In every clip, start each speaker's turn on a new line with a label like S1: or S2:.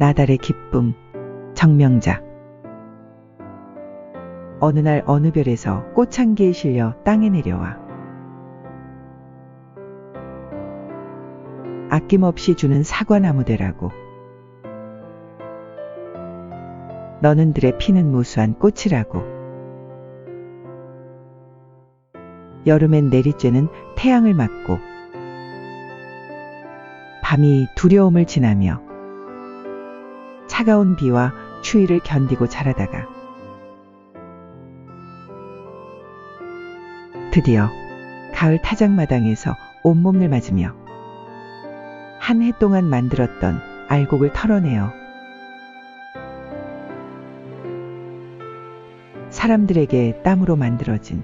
S1: 나달의 기쁨, 정명자. 어느 날 어느 별에서 꽃향기에 실려 땅에 내려와. 아낌없이 주는 사과나무대라고. 너는 들에 피는 무수한 꽃이라고. 여름엔 내리쬐는 태양을 맞고 밤이 두려움을 지나며 차가운 비와 추위를 견디고 자라다가 드디어 가을 타작마당에서 온몸을 맞으며 한 해 동안 만들었던 알곡을 털어내어 사람들에게 땀으로 만들어진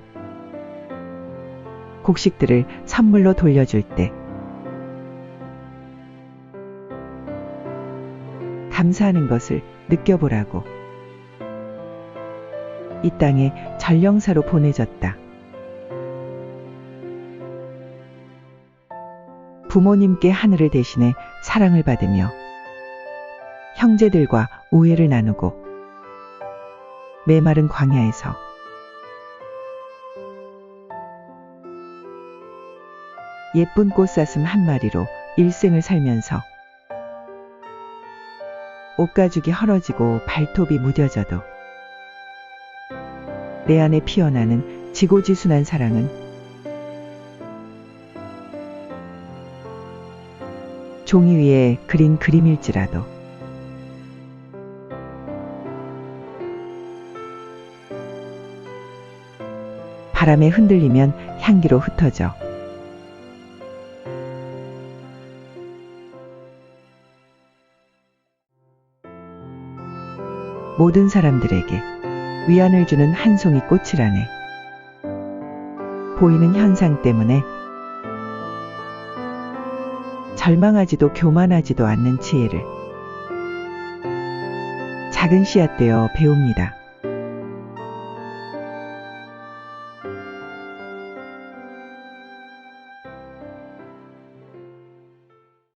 S1: 곡식들을 선물로 돌려줄 때 감사하는 것을 느껴보라고 이 땅에 전령사로 보내졌다. 부모님께 하늘을 대신해 사랑을 받으며 형제들과 우애를 나누고 메마른 광야에서 예쁜 꽃사슴 한 마리로 일생을 살면서 옷가죽이 헐어지고 발톱이 무뎌져도 내 안에 피어나는 지고지순한 사랑은 종이 위에 그린 그림일지라도 바람에 흔들리면 향기로 흩어져 모든 사람들에게 위안을 주는 한 송이 꽃이라네. 보이는 현상 때문에 절망하지도 교만하지도 않는 지혜를 작은 씨앗 되어 배웁니다.